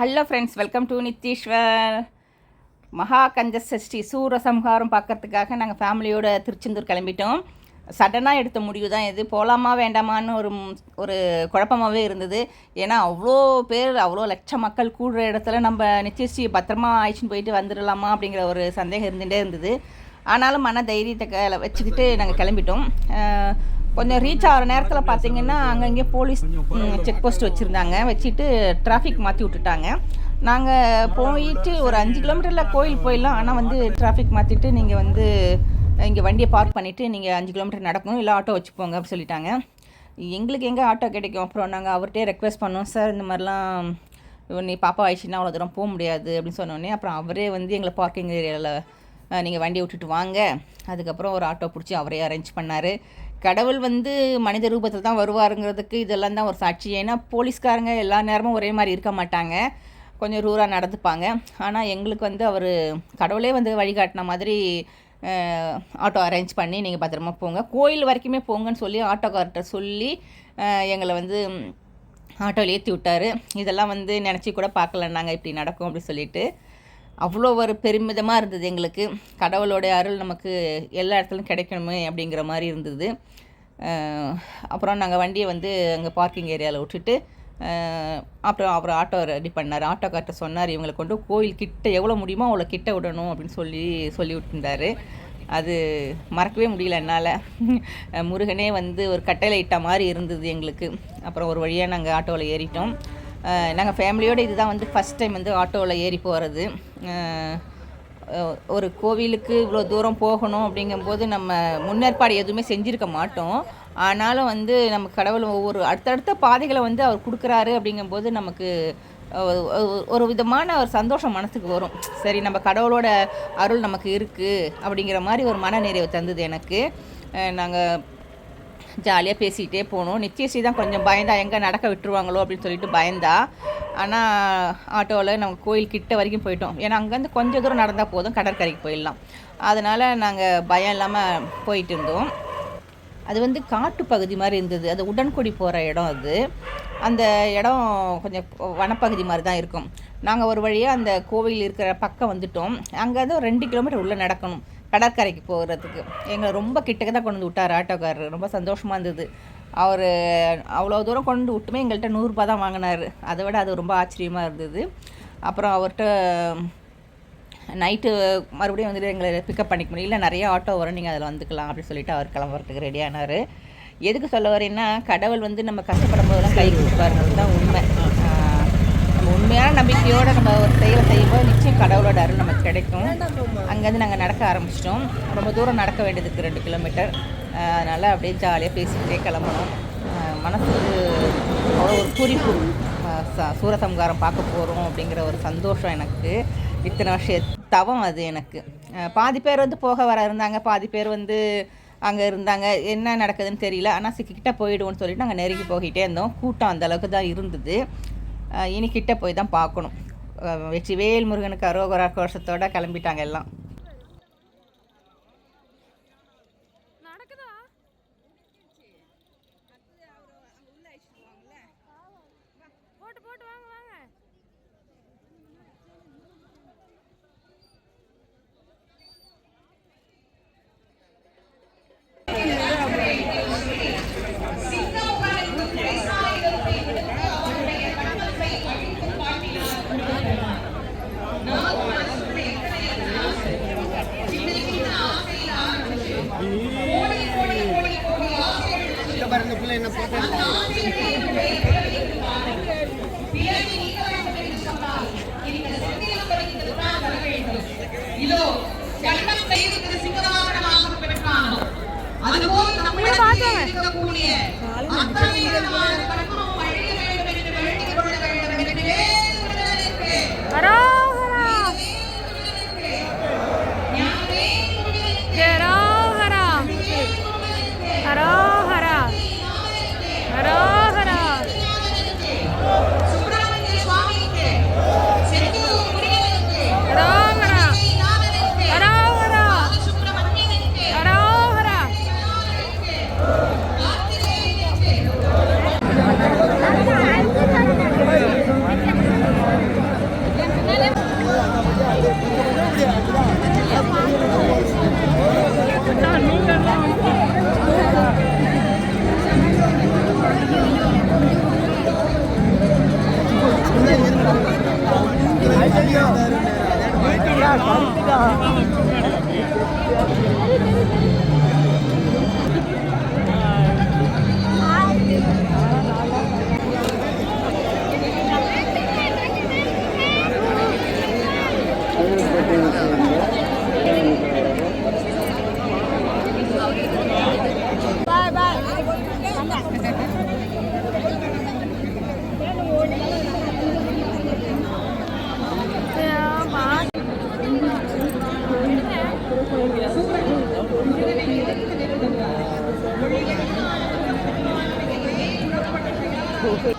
Hello friends welcome to Nitheeswar Maha Kanda Sashti Soorasamharam பார்க்கறதுக்காக நாங்கள் ஃபேமிலியோட திருச்செந்தூர் கிளம்பிட்டோம் சடனாக எடுத்த முடிவு தான் இது. போகலாமா வேண்டாமான்னு ஒரு ஒரு குழப்பமாகவே இருந்தது. ஏன்னா அவ்வளோ பேர் அவ்வளோ லட்ச மக்கள் கூடுற இடத்துல நம்ம நிச்சயஸ்ரீ பத்திரமா ஆயிடுச்சுன்னு போயிட்டு வந்துடலாமா அப்படிங்கிற ஒரு சந்தேகம் இருந்துகிட்டே இருந்தது. ஆனாலும் மன தைரியத்தை க வச்சுக்கிட்டு நாங்கள் கிளம்பிட்டோம். கொஞ்சம் ரீச் ஆகிற நேரத்தில் பார்த்தீங்கன்னா அங்கங்கே போலீஸ் செக் போஸ்ட் வச்சுருந்தாங்க. வச்சுட்டு டிராஃபிக் மாற்றி விட்டுட்டாங்க. நாங்கள் போயிட்டு ஒரு அஞ்சு கிலோமீட்டரில் கோயில் போயிடலாம். ஆனால் வந்து டிராஃபிக் மாற்றிட்டு நீங்கள் வந்து இங்கே வண்டியை பார்க் பண்ணிவிட்டு நீங்கள் அஞ்சு கிலோமீட்டர் நடக்கணும். இல்லை ஆட்டோ வச்சு போங்க அப்படின்னு சொல்லிட்டாங்க. எங்களுக்கு எங்கே ஆட்டோ கிடைக்கும்? அப்புறம் நாங்கள் அவர்கிட்டே ரெக்வெஸ்ட் பண்ணோம். சார் இந்த மாதிரிலாம் நீ பாப்பா ஆயிடுச்சுன்னா அவ்வளோ தூரம் போக முடியாது. அப்படின்னு சொன்னோடனே அப்புறம் அவரே வந்து எங்களை பார்க்கிங் ஏரியாவில் நீங்கள் வண்டியை விட்டுட்டு வாங்க. அதுக்கப்புறம் ஒரு ஆட்டோ பிடிச்சி அவரே அரேஞ்ச் பண்ணார். கடவுள் வந்து மனித ரூபத்தில் தான் வருவாருங்கிறதுக்கு இதெல்லாம் தான் ஒரு சாட்சி. ஏன்னா போலீஸ்காரங்க எல்லா நேரமும் ஒரே மாதிரி இருக்க மாட்டாங்க. கொஞ்சம் ரூராக நடந்துப்பாங்க. ஆனால் எங்களுக்கு வந்து அவர் கடவுளே வந்து வழிகாட்டின மாதிரி ஆட்டோ அரேஞ்ச் பண்ணி நீங்கள் பத்திரமா போங்க. கோயில் வரைக்குமே போங்கன்னு சொல்லி ஆட்டோக்கார்ட்ட சொல்லி எங்களை வந்து ஆட்டோவில் ஏற்றி விட்டாரு. இதெல்லாம் வந்து நினச்சி கூட பார்க்கல நாங்கள் இப்படி நடக்கும் அப்படின்னு சொல்லிட்டு. அவ்வளோ ஒரு பெருமிதமாக இருந்தது எங்களுக்கு. கடவுளோடைய அருள் நமக்கு எல்லா இடத்துலையும் கிடைக்கணுமே அப்படிங்கிற மாதிரி இருந்தது. அப்புறம் நாங்கள் வண்டியை வந்து அங்கே பார்க்கிங் ஏரியாவில் விட்டுட்டு அப்புறம் அப்புறம் ஆட்டோ ரெடி பண்ணார். ஆட்டோக்கார்ட்ட சொன்னார் இவங்களை கொண்டு கோயில் கிட்ட எவ்வளோ முடியுமோ அவ்வளோ கிட்ட விடணும் அப்படின்னு சொல்லி சொல்லி விட்டுருந்தாரு. அது மறக்கவே முடியல என்னால். முருகனே வந்து ஒரு கட்டையில் இட்ட மாதிரி இருந்தது எங்களுக்கு. அப்புறம் ஒரு வழியாக நாங்கள் ஆட்டோவில் ஏறிட்டோம். நாங்கள் ஃபேமிலியோடு இதுதான் வந்து ஃபஸ்ட் டைம் வந்து ஆட்டோவில் ஏறி போகிறது ஒரு கோவிலுக்கு இவ்வளோ தூரம் போகணும் அப்படிங்கும்போது நம்ம முன்னேற்பாடு எதுவுமே செஞ்சுருக்க மாட்டோம். ஆனாலும் வந்து நம்ம கடவுள் ஒவ்வொரு அடுத்தடுத்த பாதைகளை வந்து அவர் கொடுக்குறாரு அப்படிங்கும்போது நமக்கு ஒரு- விதமான ஒரு சந்தோஷம் மனசுக்கு வரும். சரி நம்ம கடவுளோட அருள் நமக்கு இருக்குது அப்படிங்கிற மாதிரி ஒரு மன நிறைவு தந்தது எனக்கு. நாங்கள் ஜாலியாக பேசிக்கிட்டே போனோம். நித்யஸ்ரீ தான் கொஞ்சம் பயந்தா எங்கே நடக்க விட்டுருவாங்களோ? அப்படின்னு சொல்லிட்டு பயந்தா. ஆனால் ஆட்டோவில் நம்ம கோயில் கிட்ட வரைக்கும் போயிட்டோம். ஏன்னா அங்கேருந்து கொஞ்சம் தூரம் நடந்தால் போதும் கடற்கரைக்கு போயிடலாம். அதனால் நாங்கள் பயம் இல்லாமல் போயிட்டு இருந்தோம். அது வந்து காட்டு பகுதி மாதிரி இருந்தது. அது உடன்குடி போகிற இடம் அது. அந்த இடம் கொஞ்சம் வனப்பகுதி மாதிரி தான் இருக்கும். நாங்கள் ஒரு வழியாக அந்த கோவில் இருக்கிற பக்கம் வந்துட்டோம். அங்கேருந்து ஒரு ரெண்டு கிலோமீட்டர் உள்ளே நடக்கணும். கடற்கரைக்கு போகிறதுக்கு எங்களை ரொம்ப கிட்டக்க தான் கொண்டு வந்து விட்டார் ஆட்டோக்காரர். ரொம்ப சந்தோஷமாக இருந்தது. அவர் அவ்வளோ தூரம் கொண்டு விட்டுமே எங்கள்கிட்ட நூறுரூபா தான் வாங்கினார். அதை விட அது ரொம்ப ஆச்சரியமாக இருந்தது. அப்புறம் அவர்கிட்ட நைட்டு மறுபடியும் வந்துட்டு எங்களை பிக்கப் பண்ணிக்க முடியல. நிறைய ஆட்டோ வரும். நீங்கள் அதில் வந்துக்கலாம் அப்படின்னு சொல்லிட்டு அவர் கிளம்புறதுக்கு ரெடியானார் எதுக்கு சொல்ல வரேன்னா கடவுள் வந்து நம்ம கஷ்டப்படும் போதெல்லாம் கை கொடுப்பாருங்கிறது தான் உண்மை. உண்மையான நம்பிக்கையோடு நம்ம ஒரு செயலை செய்யும்போது நிச்சயம் கடவுளோட அருள் நமக்கு கிடைக்கும். அங்கேருந்து நாங்கள் நடக்க ஆரம்பிச்சிட்டோம். ரொம்ப தூரம் நடக்க வேண்டியதுக்கு ரெண்டு கிலோமீட்டர் அதனால் அப்படியே ஜாலியாக பேசிக்கிட்டே கிளம்பணும் மனசுக்கு அவ்வளோ ஒரு குறிப்பு சூரசம்காரம் பார்க்க போகிறோம் அப்படிங்கிற ஒரு சந்தோஷம் எனக்கு. இத்தனை வருஷம் தவம் அது எனக்கு. பாதி பேர் வந்து போக வர இருந்தாங்க பாதி பேர் வந்து அங்கே இருந்தாங்க. என்ன நடக்குதுன்னு தெரியல. ஆனால் கிட்ட போயிடுவோம்னு சொல்லிட்டு நாங்கள் நெருங்கி போய்கிட்டே இருந்தோம். கூட்டம் அந்த அளவுக்கு தான் இருந்தது. இனி கிட்ட போய் தான் பார்க்கணும் வெற்றி. வேல் முருகனுக்கு அரோகரா கிளம்பிட்டாங்க எல்லாம். இதோ ஜன்மம் செய்து பெற்றானோ அதுபோல் நம்மிடத்தில் இருக்கக்கூடிய அத்தனை விதமான Yeah. 不 会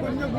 கொஞ்சம்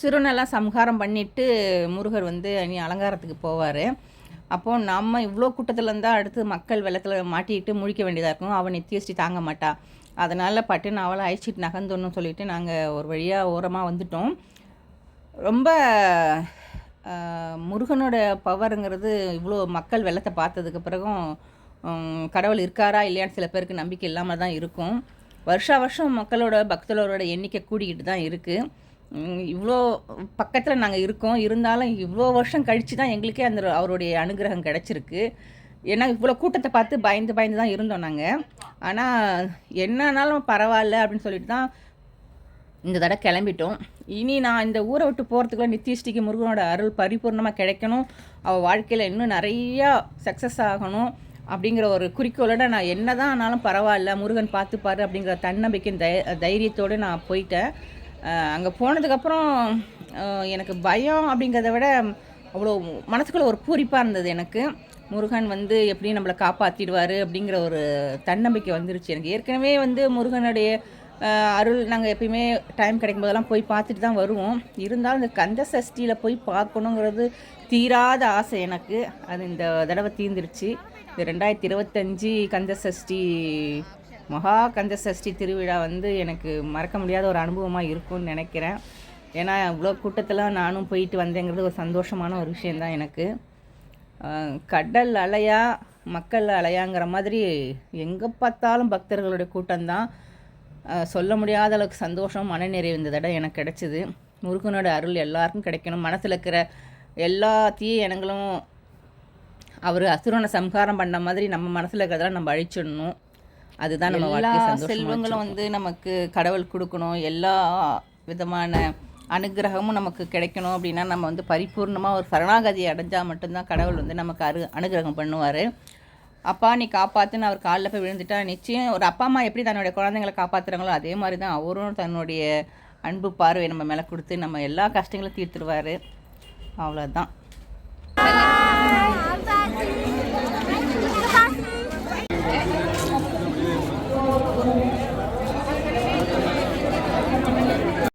சிறுநெல்லாம் சம்ஹாரம் பண்ணிட்டு முருகர் வந்து இனி அலங்காரத்துக்கு போவார். அப்போது நம்ம இவ்வளோ கூட்டத்தில் இருந்தால் அடுத்து மக்கள் வெள்ளத்தில் மாட்டிக்கிட்டு முழிக்க வேண்டியதாக இருக்கும். அவன் நித்தியஸ்ரீ தாங்க மாட்டா. அதனால் பட்டுன்னு அவளை அழிச்சிட்டு நகர்ந்தோன்னு சொல்லிட்டு நாங்கள் ஒரு வழியாக ஓரமாக வந்துட்டோம். ரொம்ப முருகனோட பவருங்கிறது இவ்வளோ மக்கள் வெள்ளத்தை பார்த்ததுக்கு பிறகும் கடவுள் இருக்காரா இல்லையான்னு சில பேருக்கு நம்பிக்கை இல்லாமல் தான் இருக்கும். வருஷா வருஷம் மக்களோட பக்தர்களோட எண்ணிக்கை கூடிக்கிட்டு தான் இருக்குது இவ்வளோ பக்கத்தில் நாங்கள் இருக்கோம். இருந்தாலும் இவ்வளோ வருஷம் கழித்து தான் எங்களுக்கே அந்த அவருடைய அனுகிரகம் கிடச்சிருக்கு. ஏன்னா இவ்வளோ கூட்டத்தை பார்த்து பயந்து பயந்து தான் இருந்தோம் நாங்கள் ஆனால் என்னன்னாலும் பரவாயில்ல அப்படின்னு சொல்லிட்டு தான் இந்த தடவை கிளம்பிட்டோம். இனி நான் இந்த ஊரை விட்டு போகிறதுக்குள்ள நித்யஸ்ரீக்கு முருகனோட அருள் பரிபூர்ணமாக கிடைக்கணும். அவள் வாழ்க்கையில் இன்னும் நிறையா சக்ஸஸ் ஆகணும் அப்படிங்கிற ஒரு குறிக்கோளோட நான் என்ன தான் ஆனாலும் பரவாயில்ல. முருகன் பார்த்துப்பாரு அப்படிங்கிற தன்னம்பிக்கை தை தைரியத்தோடு நான் போயிட்டேன். அங்கே போனதுக்கப்புறம் எனக்கு பயம் அப்படிங்கிறத விட அவ்வளோ மனசுக்குள்ளே ஒரு பூரிப்பாக இருந்தது எனக்கு. முருகன் வந்து எப்படியும் நம்மளை காப்பாற்றிடுவார் அப்படிங்கிற ஒரு தன்னம்பிக்கை வந்துருச்சு எனக்கு. ஏற்கனவே வந்து முருகனுடைய அருள் நாங்கள் எப்பயுமே டைம் கிடைக்கும் போதெல்லாம் போய் பார்த்துட்டு தான் வருவோம். இருந்தாலும் இந்த கந்த சஷ்டியில் போய் பார்க்கணுங்கிறது தீராத ஆசை எனக்கு. அது இந்த தடவை தீர்ந்துருச்சு. இந்த ரெண்டாயிரத்தி இருபத்தஞ்சி கந்த சஷ்டி மகா கந்த சஷ்டி திருவிழா வந்து எனக்கு மறக்க முடியாத ஒரு அனுபவமாக இருக்கும்னு நினைக்கிறேன். ஏன்னா இவ்வளோ கூட்டத்தில் நானும் போயிட்டு வந்தேங்கிறது ஒரு சந்தோஷமான ஒரு விஷயந்தான் எனக்கு. கடல் அலையா மக்கள் அலையாங்கிற மாதிரி எங்கே பார்த்தாலும் பக்தர்களுடைய கூட்டம்தான். சொல்ல முடியாத அளவுக்கு சந்தோஷம் மனநிறைவு இந்த தடவை எனக்கு கிடைச்சிது. முருகனோட அருள் எல்லாருக்கும் கிடைக்கணும். மனசில் இருக்கிற எல்லா தீய எண்ணங்களும் அவர் அசுரனை சம்ஹாரம் பண்ண மாதிரி நம்ம மனசில் இருக்கிறதெல்லாம் நம்ம அழிச்சிடணும். அதுதான் நம்ம எல்லா செல்வங்களும் வந்து நமக்கு கடவுள் கொடுக்கணும். எல்லா விதமான அனுகிரகமும் நமக்கு கிடைக்கணும் அப்படின்னா நம்ம வந்து பரிபூர்ணமாக ஒரு சரணாகதி அடைஞ்சால் மட்டும்தான் கடவுள் வந்து நமக்கு அரு அனுகிரகம் பண்ணுவார். அப்பா நீ காப்பாத்துன்னு அவர் காலில் போய் விழுந்துட்டா நிச்சயம் ஒரு அப்பா அம்மா எப்படி தன்னுடைய குழந்தைங்களை காப்பாத்துறாங்களோ அதே மாதிரி தான் அவரும் தன்னுடைய அன்பு பார்வை நம்ம மேலே கொடுத்து நம்ம எல்லா கஷ்டங்களும் தீர்த்துருவார். அவ்வளோதான்